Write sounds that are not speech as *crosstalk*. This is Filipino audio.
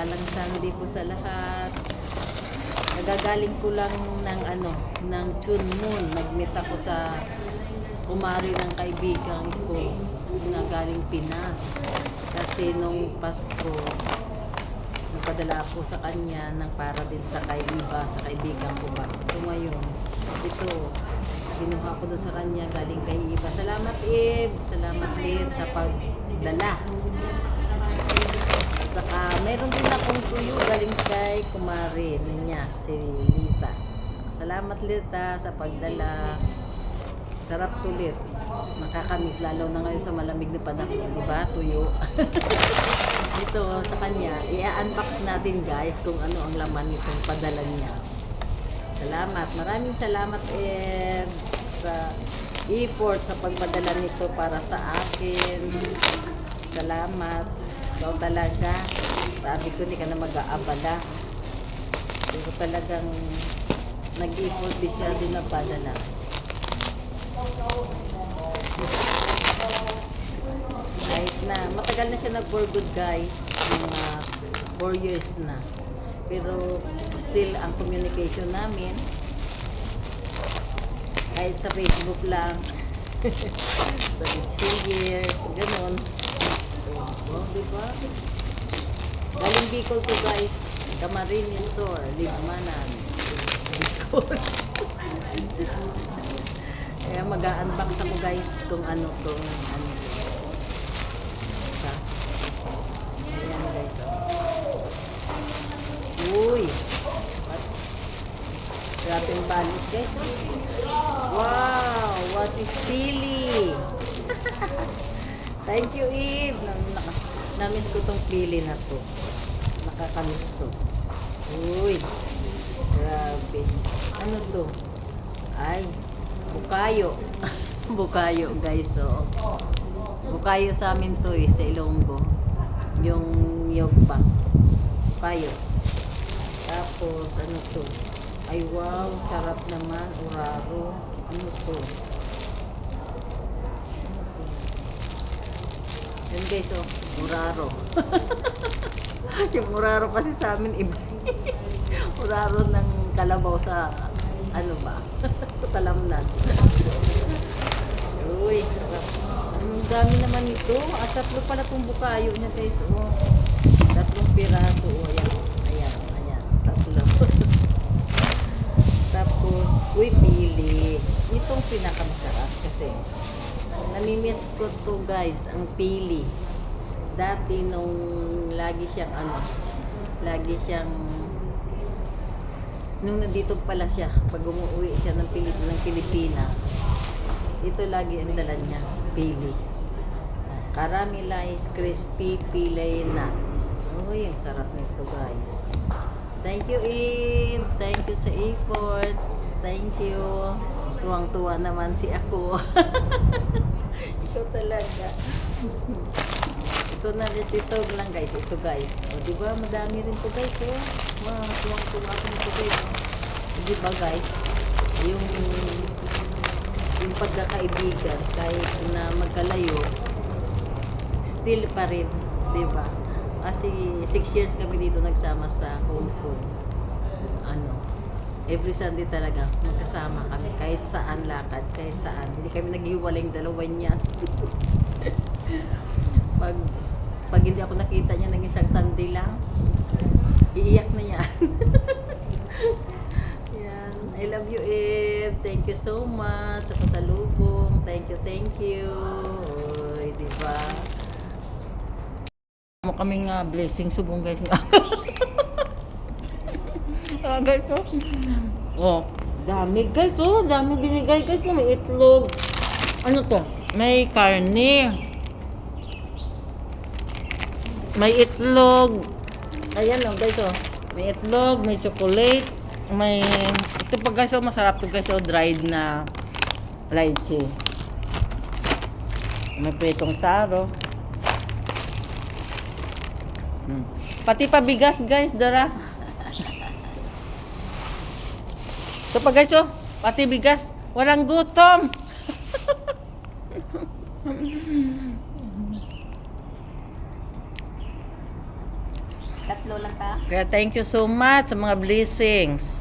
Mapagpalang Sunday po sa lahat. Nagagaling ko lang ng ano, ng Chun Moon. Nag-meet ako sa umari ng kaibigan ko na galing Pinas. Kasi nung Pasko, napadala ako sa kanya ng para din sa kay sa kaibigan ko ba. So ngayon, ito, binuha ko doon sa kanya galing kay iba. Salamat Ib, salamat din sa pagdala. Saka, meron din akong tuyo galing kay kumari niya, si Lita. Salamat Lita sa pagdala. Sarap tulit. Nakakamiss lalo na ngayon sa malamig na panahon, di ba? Tuyo. *laughs* Ito sa kanya, i-unbox natin guys kung ano ang laman nitong padala niya. Salamat. Maraming salamat Ed sa effort sa pagpadala nito para sa akin. Salamat. Ikaw talaga. Sabi ko, hindi ka na mag-aabala. Pero talagang din siya din na padala. Kahit na, matagal na siya nag-for good guys. Mga 4 years na. Pero still ang communication namin kahit sa Facebook lang *laughs* sa Messenger ganun oh, di ba? galing Bicol to guys Camarines Sur Libmanan Bicol *laughs* kaya mag-unbox ako guys kung ano kung ano Ito. ayan guys oh. uy Grabe yung balit guys. Wow! What is *laughs* pili? Thank you, Eve. Namiss ko tong pili na to. Nakakamiss to. Uy! Grabe. Ano to? Ay, bukayo. *laughs* bukayo guys. So, bukayo sa amin to eh, sa Ilonggo. Yung yogba. Bukayo. Tapos, ano to? Ay, wow, sarap naman. Uraro. Ano to? Yan guys, oh. Uraro. *laughs* yung uraro kasi sa amin iba. *laughs* uraro ng kalabaw sa ano ba? *laughs* sa talamnan. Uy, sarap. Ang dami naman ito. At tatlo pala itong bukayo niya guys. Oh. Tatlong piraso. Oh, ayan. Ayan, ayan. Tatlo. Tapos, uy, pili. Itong pinakamasarap kasi namimiss ko to guys, ang pili. Dati nung lagi siyang ano, lagi siyang nung nandito pala siya, pag umuwi siya ng, Pilip, ng Pilipinas, ito lagi ang dala niya, pili. Caramelized crispy pilay nut. Uy, ang sarap nito guys. Thank you, Eve. Thank you sa effort. Thank you. Tuwang-tuwa naman si ako. *laughs* Ito talaga. Ito na ito lang guys. Ito guys. O, di ba? Madami rin to guys. Oh. Wow, tuwang-tuwa ako nito guys. O, guys? Yung yung pagkakaibigan kahit na magkalayo still pa rin, 'di ba? Kasi 6 years kami dito nagsama sa Hong Kong. Every Sunday talaga magkasama kami kahit saan lakad, kahit saan. Hindi kami naghiwaling dalawa niyan. *laughs* pag pag hindi ako nakita niya ng isang Sunday lang, iiyak na yan. *laughs* yan. I love you, Eve. Thank you so much sa pasalubong. Thank you, thank you. Oy, di ba? mo kaming uh, blessing subong guys *laughs* ah guys oh. Oh dami. Guys oh dami binigay. Guys oh. may itlog. Ano to? May karne. May itlog. Ayan oh guys oh. May itlog may chocolate. May ito pa guys oh masarap to guys oh dried na lychee. May pritong taro. Hmm. Pati pa bigas, guys, dara. Ito pa, guys, oh. Pati bigas. Walang gutom. Tatlo lang ta. Kaya thank you so much sa mga blessings.